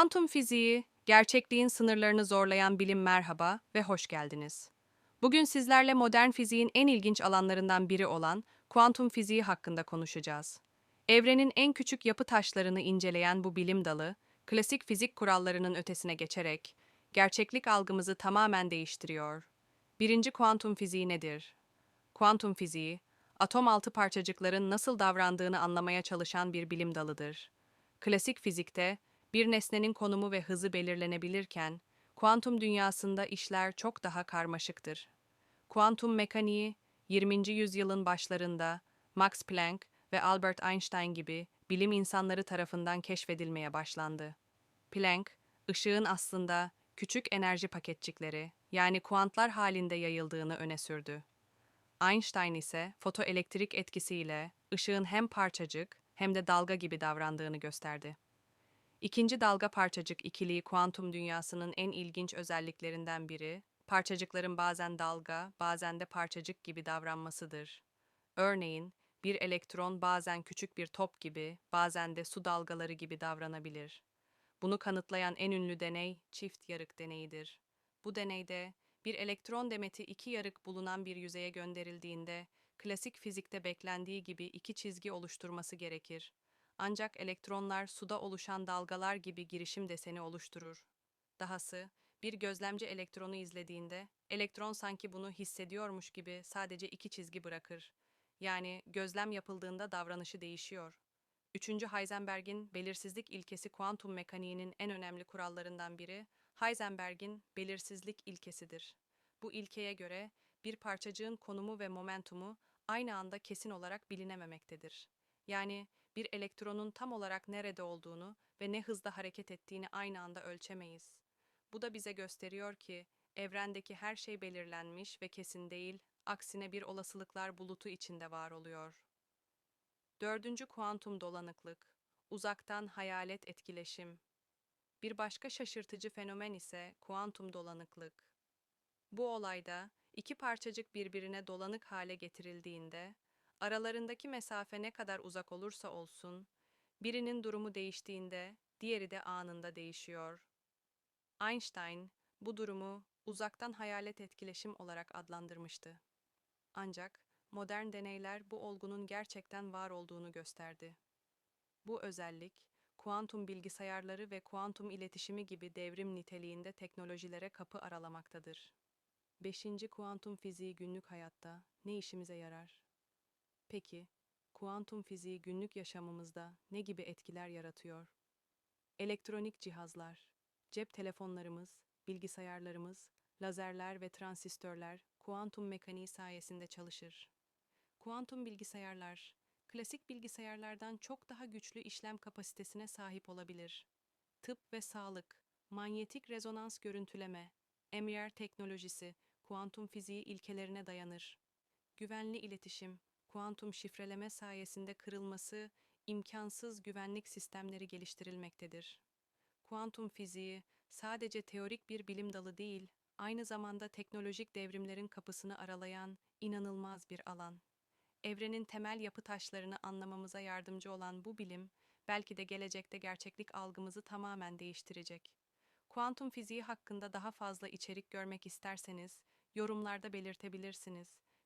Kuantum fiziği, gerçekliğin sınırlarını zorlayan bilim merhaba ve hoş geldiniz. Bugün sizlerle modern fiziğin en ilginç alanlarından biri olan kuantum fiziği hakkında konuşacağız. Evrenin en küçük yapı taşlarını inceleyen bu bilim dalı, klasik fizik kurallarının ötesine geçerek gerçeklik algımızı tamamen değiştiriyor. Birinci kuantum fiziği nedir? Kuantum fiziği, atom altı parçacıkların nasıl davrandığını anlamaya çalışan bir bilim dalıdır. Klasik fizikte bir nesnenin konumu ve hızı belirlenebilirken, kuantum dünyasında işler çok daha karmaşıktır. Kuantum mekaniği, 20. yüzyılın başlarında Max Planck ve Albert Einstein gibi bilim insanları tarafından keşfedilmeye başlandı. Planck, ışığın aslında küçük enerji paketçikleri, yani kuantlar halinde yayıldığını öne sürdü. Einstein ise fotoelektrik etkisiyle ışığın hem parçacık hem de dalga gibi davrandığını gösterdi. İkinci dalga parçacık ikiliği kuantum dünyasının en ilginç özelliklerinden biri, parçacıkların bazen dalga, bazen de parçacık gibi davranmasıdır. Örneğin, bir elektron bazen küçük bir top gibi, bazen de su dalgaları gibi davranabilir. Bunu kanıtlayan en ünlü deney çift yarık deneyidir. Bu deneyde bir elektron demeti iki yarık bulunan bir yüzeye gönderildiğinde klasik fizikte beklendiği gibi iki çizgi oluşturması gerekir. Ancak elektronlar suda oluşan dalgalar gibi girişim deseni oluşturur. Dahası, bir gözlemci elektronu izlediğinde, elektron sanki bunu hissediyormuş gibi sadece iki çizgi bırakır. Yani gözlem yapıldığında davranışı değişiyor. Üçüncü Heisenberg'in belirsizlik ilkesi kuantum mekaniğinin en önemli kurallarından biri, Heisenberg'in belirsizlik ilkesidir. Bu ilkeye göre bir parçacığın konumu ve momentumu aynı anda kesin olarak bilinememektedir. Yani bir elektronun tam olarak nerede olduğunu ve ne hızda hareket ettiğini aynı anda ölçemeyiz. Bu da bize gösteriyor ki evrendeki her şey belirlenmiş ve kesin değil, aksine bir olasılıklar bulutu içinde var oluyor. Dördüncü kuantum dolanıklık, uzaktan hayalet etkileşim. Bir başka şaşırtıcı fenomen ise kuantum dolanıklık. Bu olayda iki parçacık birbirine dolanık hale getirildiğinde, aralarındaki mesafe ne kadar uzak olursa olsun, birinin durumu değiştiğinde diğeri de anında değişiyor. Einstein bu durumu uzaktan hayalet etkileşim olarak adlandırmıştı. Ancak modern deneyler bu olgunun gerçekten var olduğunu gösterdi. Bu özellik, kuantum bilgisayarları ve kuantum iletişimi gibi devrim niteliğinde teknolojilere kapı aralamaktadır. 5. Kuantum fiziği günlük hayatta ne işimize yarar? Peki, kuantum fiziği günlük yaşamımızda ne gibi etkiler yaratıyor? Elektronik cihazlar, cep telefonlarımız, bilgisayarlarımız, lazerler ve transistörler kuantum mekaniği sayesinde çalışır. Kuantum bilgisayarlar, klasik bilgisayarlardan çok daha güçlü işlem kapasitesine sahip olabilir. Tıp ve sağlık, manyetik rezonans görüntüleme, MR teknolojisi, kuantum fiziği ilkelerine dayanır. Güvenli iletişim, kuantum şifreleme sayesinde kırılması imkansız güvenlik sistemleri geliştirilmektedir. Kuantum fiziği sadece teorik bir bilim dalı değil, aynı zamanda teknolojik devrimlerin kapısını aralayan inanılmaz bir alan. Evrenin temel yapı taşlarını anlamamıza yardımcı olan bu bilim, belki de gelecekte gerçeklik algımızı tamamen değiştirecek. Kuantum fiziği hakkında daha fazla içerik görmek isterseniz, yorumlarda belirtebilirsiniz.